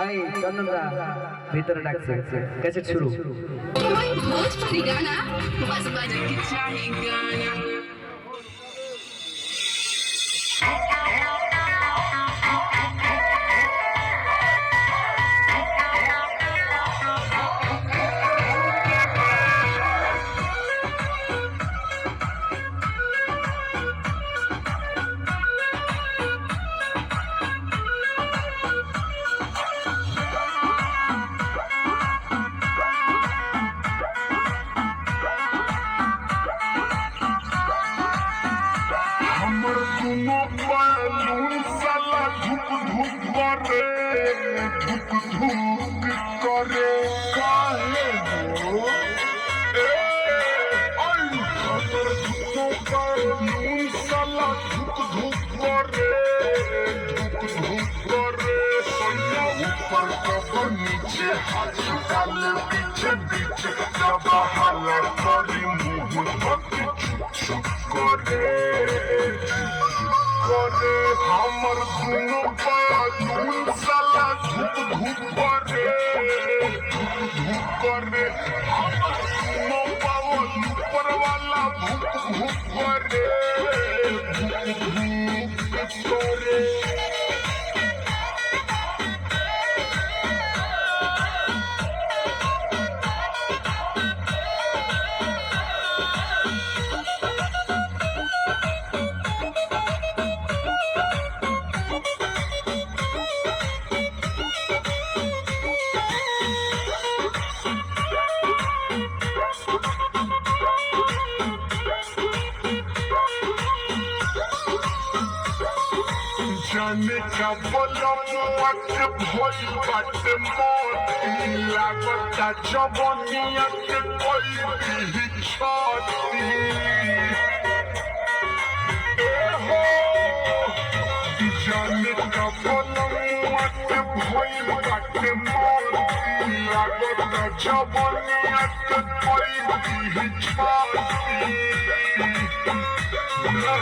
I চন্দনদা ভিতরে ডাকছে cassette শুরু कोई भोजपुरी गाना बस बजे के चाहे गाना हमर दुनो बैलून साला धुक धुक करे धुक धुक करे काहे हो ए आई हमर दुनो बैलून साला धुक धुक करे धुक धुक करे सैया ऊपर कबर नीचे हाथ डाल पीछे पीछे जब हल्ला আমার পায়া দুন সালা ধুপ ধুপ করে। ধুপ করে। পাওয়া ভুপ করে জানে কা বলম মত ভই বাট মন লাগতা জবনিয়াত কই বিহি ছতি জানে কা বলম মত ভই বাট মন লাগতা জবনিয়াত কই বিহি ছতি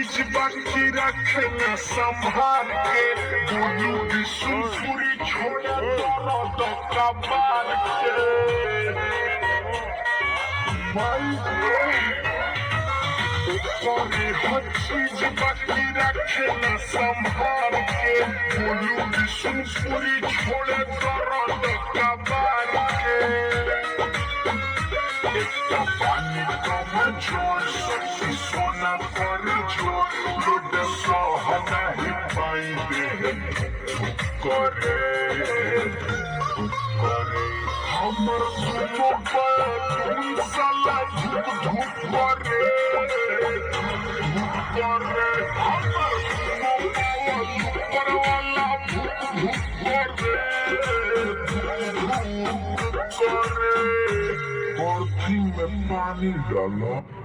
हर चीज बाकी रखना संभाल के बोलू भी सुनसुरी छोड़ा दोनों का बाल के भाई कोई हर चीज बाकी रखना संभाल के बोलू भी सुनसुरी छोड़े Amar tu to pa, tu Al-Qimah Fani Dallah.